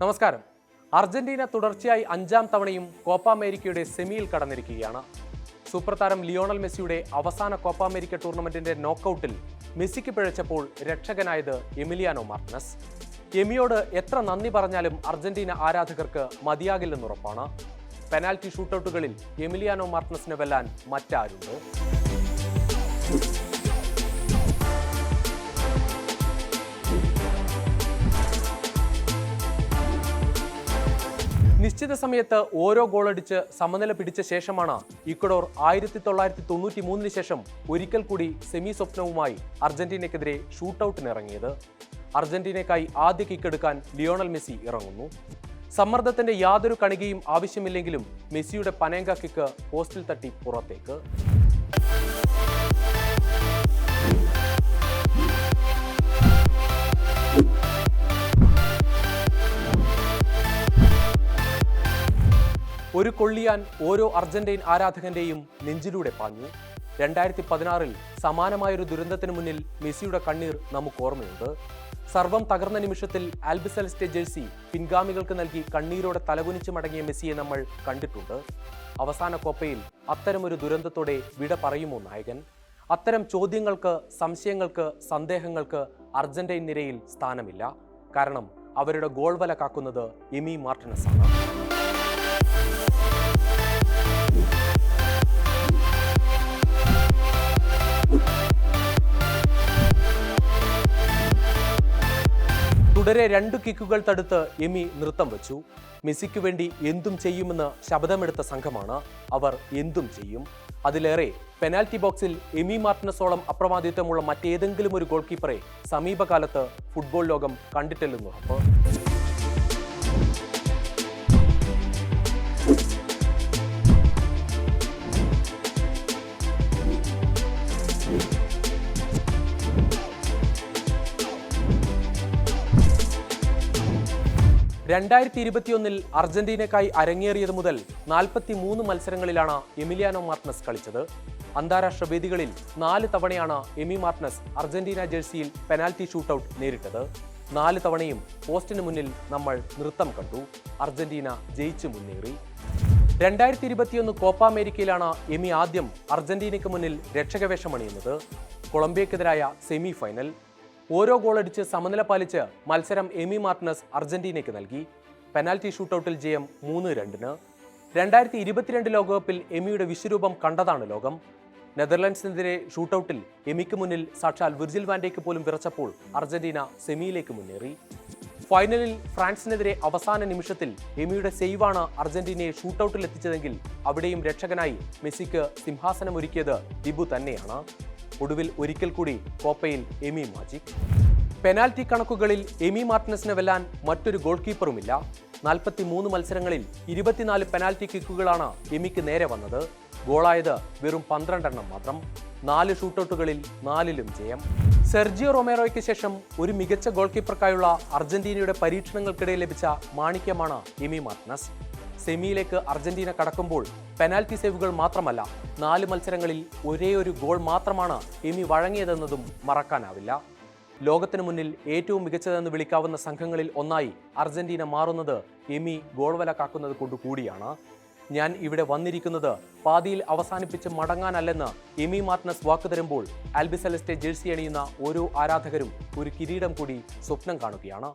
നമസ്കാരം. അർജന്റീന തുടർച്ചയായി അഞ്ചാം തവണയും കോപ്പ അമേരിക്കയുടെ സെമിയിൽ കടന്നിരിക്കുകയാണ്. സൂപ്പർ താരം ലിയോണൽ മെസ്സിയുടെ അവസാന കോപ്പ അമേരിക്ക ടൂർണമെന്റിന്റെ നോക്കൌട്ടിൽ മെസ്സിക്ക് പിഴച്ചപ്പോൾ രക്ഷകനായത് എമിലിയാനോ മാർട്ടിനസ്. എമിയോട് എത്ര നന്ദി പറഞ്ഞാലും അർജന്റീന ആരാധകർക്ക് മതിയാകില്ലെന്നുറപ്പാണ് പെനാൽറ്റി ഷൂട്ടൌട്ടുകളിൽ എമിലിയാനോ മാർട്ടിനസിനെ വെല്ലാൻ മറ്റാരുണ്ടോ? നിശ്ചിത സമയത്ത് ഓരോ ഗോളടിച്ച് സമനില പിടിച്ച ശേഷമാണ് ഇക്വഡോർ ആയിരത്തി തൊള്ളായിരത്തി തൊണ്ണൂറ്റി മൂന്നിന് ശേഷം ഒരിക്കൽ കൂടി സെമി സ്വപ്നവുമായി അർജന്റീനയ്ക്കെതിരെ ഷൂട്ടൌട്ടിനിറങ്ങിയത്. അർജന്റീനയ്ക്കായി ആദ്യ കിക്കെടുക്കാൻ ലിയോണൽ മെസ്സി ഇറങ്ങുന്നു. സമ്മർദ്ദത്തിന്റെ യാതൊരു കണികയും ആവശ്യമില്ലെങ്കിലും മെസ്സിയുടെ പനേങ്ക കിക്ക് പോസ്റ്റിൽ തട്ടി പുറത്തേക്ക്. ഒരു കൊള്ളിയാൻ ഓരോ അർജന്റീൻ ആരാധകന്റെയും നെഞ്ചിലൂടെ പാഞ്ഞു. രണ്ടായിരത്തി പതിനാറിൽ സമാനമായൊരു ദുരന്തത്തിന് മുന്നിൽ മെസ്സിയുടെ കണ്ണീർ നമുക്ക് ഓർമ്മയുണ്ട്. സർവം തകർന്ന നിമിഷത്തിൽ ആൽബിസെൽസ്റ്റെ ജേഴ്സി പിൻഗാമികൾക്ക് നൽകി കണ്ണീരോടെ തലകുനിച്ച് മടങ്ങിയ മെസ്സിയെ നമ്മൾ കണ്ടിട്ടുണ്ട്. അവസാന കോപ്പയിൽ അത്തരമൊരു ദുരന്തത്തോടെ വിട പറയുമോ നായകൻ? അത്തരം ചോദ്യങ്ങൾക്ക് സംശയങ്ങൾക്ക് സന്ദേഹങ്ങൾക്ക് അർജന്റൈൻ നിരയിൽ സ്ഥാനമില്ല. കാരണം അവരുടെ ഗോൾ വല കാക്കുന്നത് എമി മാർട്ടിനസ് ആണ് തുടരെ രണ്ട് കിക്കുകൾ തടുത്ത് എമി നൃത്തം വെച്ചു. മെസ്സിക്ക് വേണ്ടി എന്തും ചെയ്യുമെന്ന് ശബ്ദമെടുത്ത സംഘമാണ് അവർ എന്തും ചെയ്യും. അതിലേറെ പെനാൽറ്റി ബോക്സിൽ എമി മാർട്ടിനസോളം അപ്രമാദിത്വമുള്ള മറ്റേതെങ്കിലും ഒരു ഗോൾ കീപ്പറെ സമീപകാലത്ത് ഫുട്ബോൾ ലോകം കണ്ടിട്ടില്ലെന്നുറപ്പ് രണ്ടായിരത്തി ഇരുപത്തിയൊന്നിൽ അർജന്റീനക്കായി അരങ്ങേറിയത് മുതൽ നാൽപ്പത്തി മൂന്ന് മത്സരങ്ങളിലാണ് എമിലിയാനോ മാർട്ടിനസ് കളിച്ചത്. അന്താരാഷ്ട്ര വേദികളിൽ നാല് തവണയാണ് എമി മാർട്ടിനസ് അർജന്റീന ജേഴ്സിയിൽ പെനാൽറ്റി ഷൂട്ടൌട്ട് നേരിട്ടത്. നാല് തവണയും പോസ്റ്റിന് മുന്നിൽ നമ്മൾ നൃത്തം കണ്ടു. അർജന്റീന ജയിച്ചു മുന്നേറി. രണ്ടായിരത്തി ഇരുപത്തിയൊന്ന് കോപ്പ അമേരിക്കയിലാണ് എമി ആദ്യം അർജന്റീനയ്ക്ക് മുന്നിൽ രക്ഷകവേഷമണിയുന്നത്. കൊളംബിയക്കെതിരായ സെമി ഫൈനൽ ഓരോ ഗോളടിച്ച് സമനില പാലിച്ച് മത്സരം എമി മാർട്ടിനസ് അർജന്റീനയ്ക്ക് നൽകി. പെനാൽറ്റി ഷൂട്ടൌട്ടിൽ ജയം മൂന്ന് രണ്ടിന്. രണ്ടായിരത്തി ഇരുപത്തിരണ്ട് ലോകകപ്പിൽ എമിയുടെ വിശ്വരൂപം കണ്ടതാണ് ലോകം. നെതർലൻഡ്സിനെതിരെ ഷൂട്ടൌട്ടിൽ എമിക്ക് മുന്നിൽ സാക്ഷാൽ വിർജിൽ വാൻഡേക്ക് പോലും വിറച്ചപ്പോൾ അർജന്റീന സെമിയിലേക്ക് മുന്നേറി. ഫൈനലിൽ ഫ്രാൻസിനെതിരെ അവസാന നിമിഷത്തിൽ എമിയുടെ സെയ്വാണ് അർജന്റീനയെ ഷൂട്ടൌട്ടിൽ എത്തിച്ചതെങ്കിൽ അവിടെയും രക്ഷകനായി മെസ്സിക്ക് സിംഹാസനമൊരുക്കിയത് ദിബു തന്നെയാണ്. ഒടുവിൽ ഒരിക്കൽ കൂടി കോപ്പയിൽ എമി മാജിക്. പെനാൽറ്റി കണക്കുകളിൽ എമി മാർട്ടിനസിനെ വെല്ലാൻ മറ്റൊരു ഗോൾ കീപ്പറുമില്ല. നാൽപ്പത്തി മൂന്ന് മത്സരങ്ങളിൽ ഇരുപത്തിനാല് പെനാൽറ്റി കിക്കുകളാണ് എമിക്ക് നേരെ വന്നത്. ഗോളായത് വെറും പന്ത്രണ്ടെണ്ണം മാത്രം. നാല് ഷൂട്ടൌട്ടുകളിൽ നാലിലും ജയം. സെർജിയോ റൊമേറോയ്ക്ക് ശേഷം ഒരു മികച്ച ഗോൾ കീപ്പർക്കായുള്ള അർജന്റീനയുടെ പരീക്ഷണങ്ങൾക്കിടയിൽ ലഭിച്ച മാണിക്യമാണ് എമി മാർട്ടിനസ്. സെമിയിലേക്ക് അർജന്റീന കടക്കുമ്പോൾ പെനാൽറ്റി സേവുകൾ മാത്രമല്ല നാല് മത്സരങ്ങളിൽ ഒരേ ഒരു ഗോൾ മാത്രമാണ് എമി വഴങ്ങിയതെന്നതും മറക്കാനാവില്ല. ലോകത്തിനു മുന്നിൽ ഏറ്റവും മികച്ചതെന്ന് വിളിക്കാവുന്ന സംഘങ്ങളിൽ ഒന്നായി അർജന്റീന മാറുന്നത് എമി ഗോൾവല കാക്കുന്നത് കൊണ്ട് കൂടിയാണ്. ഞാൻ ഇവിടെ വന്നിരിക്കുന്നത് പാതിയിൽ അവസാനിപ്പിച്ച് മടങ്ങാനല്ലെന്ന് എമി മാർട്ടിനസ് വാക്ക് തരുമ്പോൾ ആൽബിസെലസ്റ്റെ ജേഴ്സി അണിയുന്ന ഓരോ ആരാധകരും ഒരു കിരീടം കൂടി സ്വപ്നം കാണുകയാണ്.